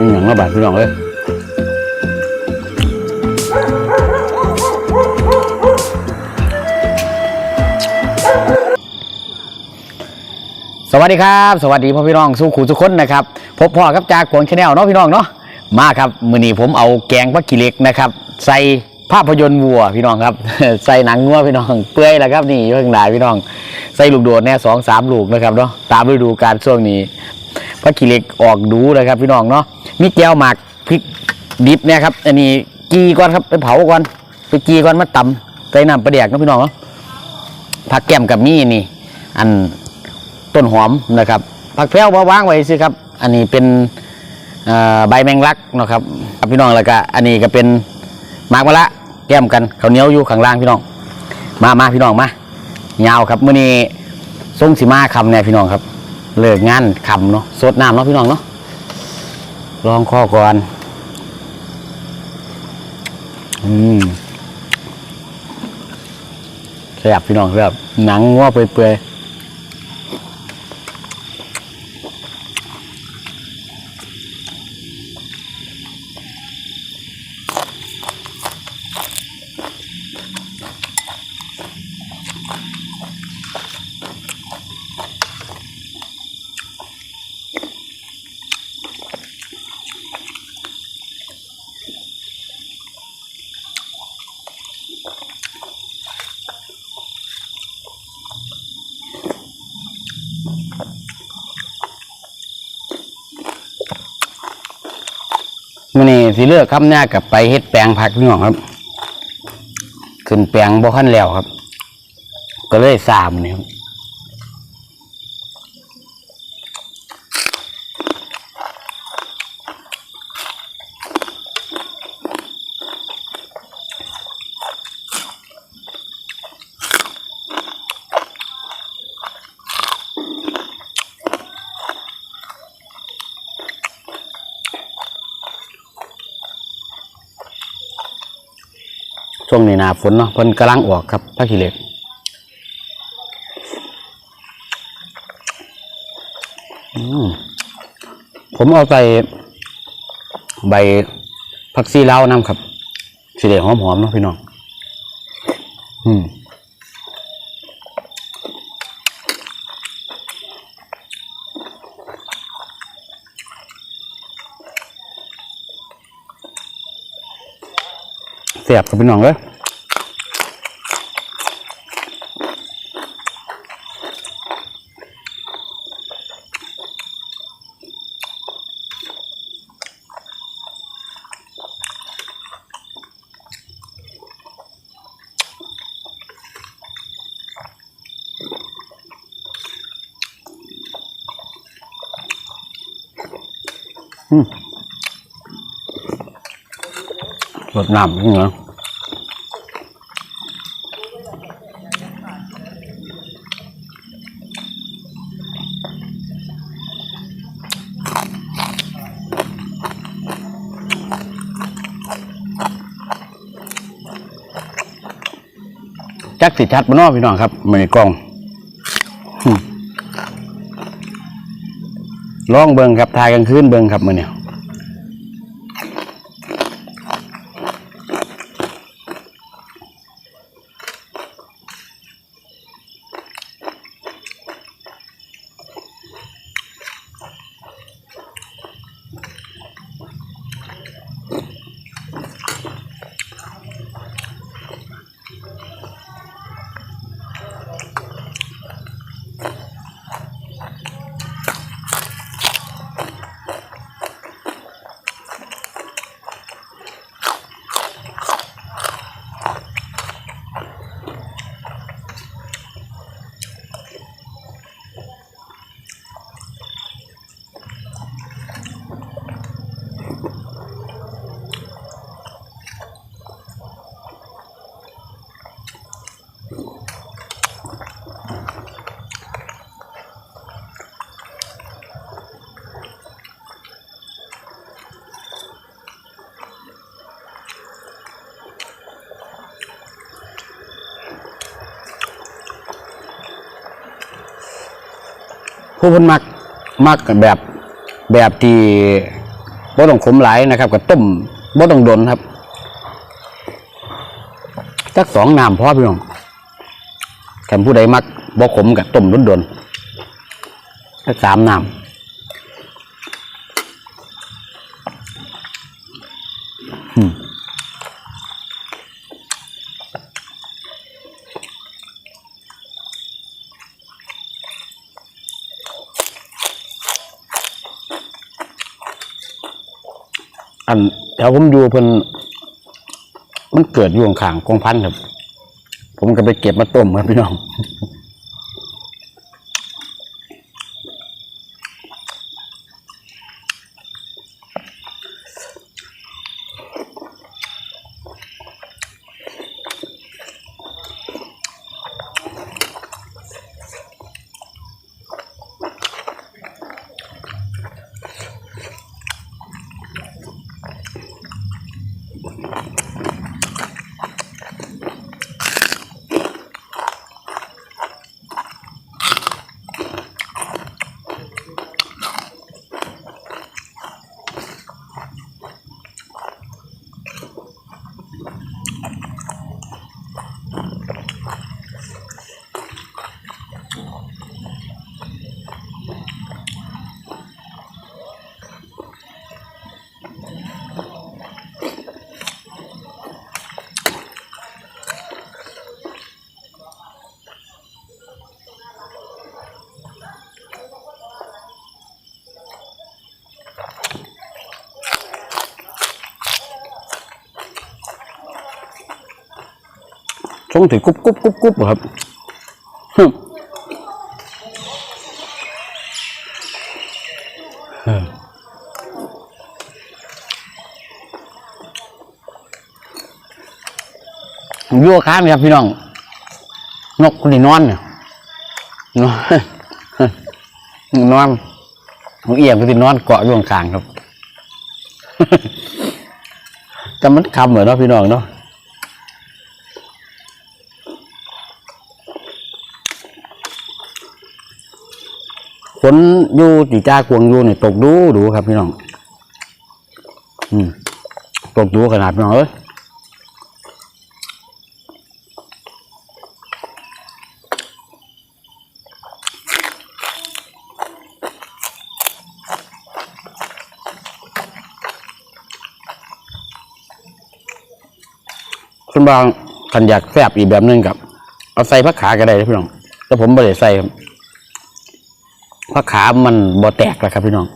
นี่อย่างละบาทพี่น้องเลยสวัสดีครับ สวัสดีพ่อพี่น้องสู้ขู่ทุกคนนะครับพบพ่อกับจากกวงชาแนลเนาะพี่น้องเนาะมาครับมือนี้ผมเอาแกงปักกิเหล็กนะครับ ใส่ภาพยนตร์วัวพี่น้องครับ ใส่หนังงัวพี่น้องเปื่อยแล้วครับนี่อยู่ข้างในพี่น้อง ใส่ลูกโดดแน่สองสามลูกนะครับเนาะตามฤดูกาลช่วงนี้ ปักกิเหล็กออกดูนะครับ พี่น้องเนาะมีแก้วหมักพริกดิบเนี่ยครับอันนี้กีก่อนครับไปเผาก่อนไปกีก่อนมาตำใส่น้ำปลาแดกนะพี่น้องเนาะผักแก้มกับมีนี่ อันต้นหอมนะครับผักแพรวาวางไว้สิครับ อันนี้เป็นใบแมงลักนะครับอับพี่น้องแล้วก็อันนี้ก็เป็นหมากมะละแก้มกันข้าวเหนียวอยู่ข้างล่างพี่น้อง มามาพี่น้องมายาวครับมื้อนี้ส่งสิมาคำเนี่ยพี่น้องครับ เลิกงานขำเนาะสดน้ำเนาะพี่น้องเนาะลองข้อก่อน อืมแซ่บพี่น้องแซ่บหนังว่าเปื่อยๆ สิเลือกคำหน้ากับไปเฮ็ดแปลงผักพี่น้องครับ ขึ้นแปลงบ่ขั้นแล้วครับ ก็เลยสามนี่ครับ ช่วงนี้หนาฝนเนาะเพิ่นกำลังออกครับผักขี้เหล็กผมเอาใส่ใบผักซีลาวน้ำครับสีเหลืองหอมๆเนาะพี่น้อง อืม สียบกับพี่น้องเลยอืม รดน้ำนี่เนาะจักสิชัดบ่เนอพี่น้องครับมือกล้องลองเบิงครับทายกลางคืนเบิงครับมือเนี่ย ผู้เพิ่นมักมักแบบแบบที่บ่ต้องขมหลายนะครับกับต้มบ่ต้องดนครับสักสองน้ำพอพี่น้องคันผู้ใดมักบ่ขมกับต้มดนๆสักสามน้ำอืม อันแถวผมอยู่เพิ่นมันเกิดอยู่ข้างกองพันครับ ผมก็ไปเก็บมาต้มครับพี่น้อง ชงถือกรุบกรุบกรุบกรุบครับฮึ่มเอออยู่ข้างครับพี่น้อง นกคนนี้นอนเนี่ยนอนนอนนกเอียงไปที่นอนเกาะอยู่ข้างๆครับ แต่มันคำเหมือนเนาะพี่น้องเนาะ ฝนอยู่ตีจ้ากวงอยู่นี่ตกดูดูครับพี่น้อง อืมตกดูขนาดพี่น้องเอ้ยคุณบางขันอยากแซบอีกแบบหนึงกับ เอาใส่ผักขาก็ได้พี่น้องแต่ผมไม่ได้ใส่ครับ พระขามันบ่แตกแล้วครับพี่น้อง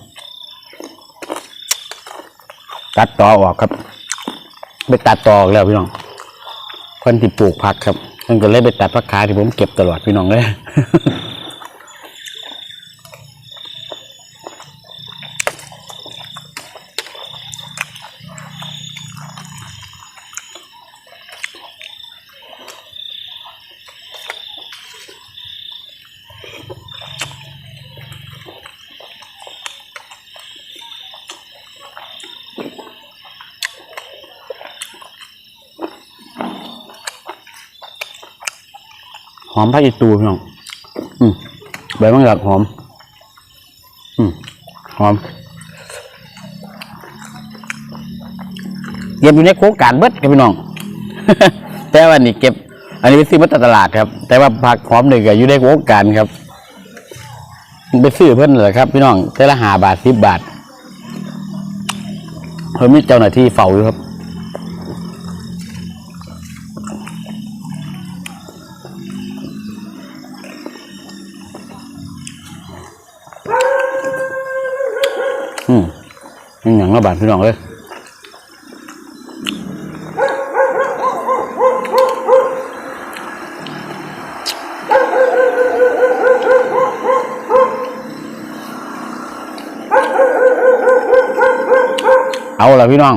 ตัดต่อออกครับ ไปตัดต่อออกแล้วพี่น้องคนที่ปลูกผักครับมันก็เลยไปตัดผักขาที่ผมเก็บตลอดพี่น้องเลย หอมผักอีตูพี่น้องอืมใบมังกรหอม อืมหอมเก็บอยู่ในโครงการเบิดครับพี่น้อง แต่ว่านี่เก็บ อันนี้ไปซื้อมาจากตลาดครับ แต่ว่าผักหอมหนึ่งอยู่ในโครงการครับไปซื้อเพิ่นเหรอครับ พี่น้องแต่ละหาบาทสิบบาทเพิ่นมีเจ้าหน้าที่เฝ้าอยู่ครับ ยังหยังระบาดพี่น้องเลยเอาละพี่น้อง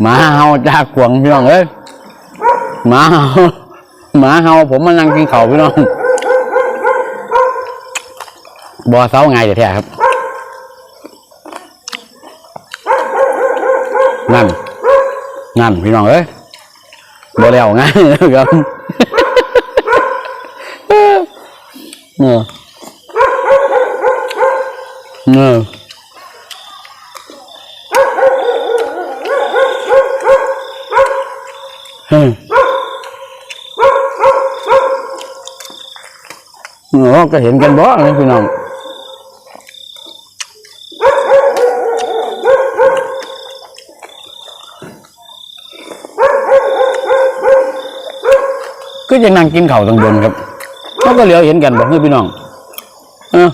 หมาเฮาจากขวงพี่น้องเอ้ยหมาเฮาหมาเฮาผมมานั่งกินเข้าพี่น้องบ่เซาไงเดี๋ยวแท้ครับ งันพี่น้องเอ้ยบ่แล้วงานนะครับเออเอออืมก็เห็นกันบ่พี่น้อง ก็จะนั่งกินข่าวตรงบนครับเขาก็เหลียวเห็นกันบ่คือพี่น้องเออ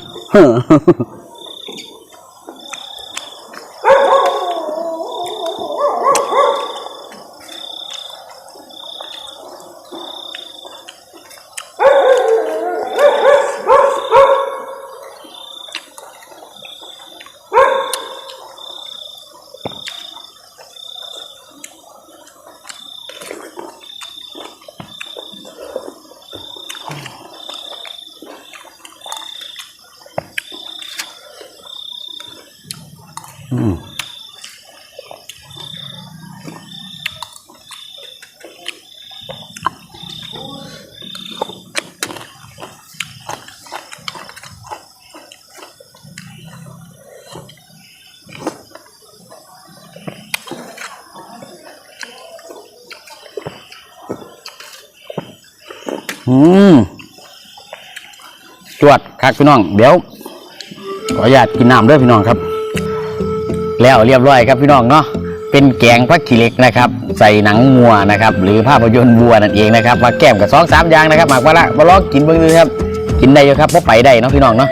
อืมจวดครับพี่น้อง เดี๋ยว ขออนุญาตกินน้ำด้วยพี่น้องครับ แล้วเรียบร้อยครับพี่น้องเนาะเป็นแกงพักขี้เหล็กนะครับ ใส่หนังงัวนะครับ หรือภาพยนตร์วัวนั่นเองนะครับมาแก้มกับสองสามอย่างนะครับหมากว่าละมาลองกินเบิ่งดูครับกินได้อยู่ครับเพราะไปได้เนาะพี่น้องเนาะ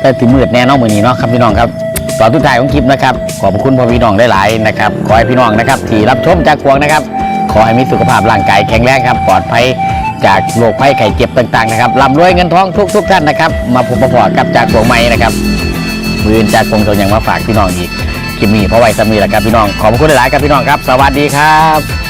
แต่ถึงมืดแน่นอนมือนี้เนาะครับพี่น้องครับตอนทุดท้ายของคลิปนะครับขอบคุณพ่อพี่น้องได้หลายนะครับขอให้พี่น้องนะครับที่รับชมจากกวงนะครับ ขอให้มีสุขภาพร่างกายแข็งแรงครับปลอดภัยจากโรคภัยไข้เจ็บต่างๆนะครับร่ำรวยเงินทองทุกๆท่านนะครับ มาพบมาพอกับจากกวงใหม่นะครับมือจากกงตัวอย่างมาฝากพี่น้องอีก คลิปนี้เพราะไว้สมีแหละครับพี่น้อง ขอบคุณหลายๆครับพี่น้องครับ สวัสดีครับ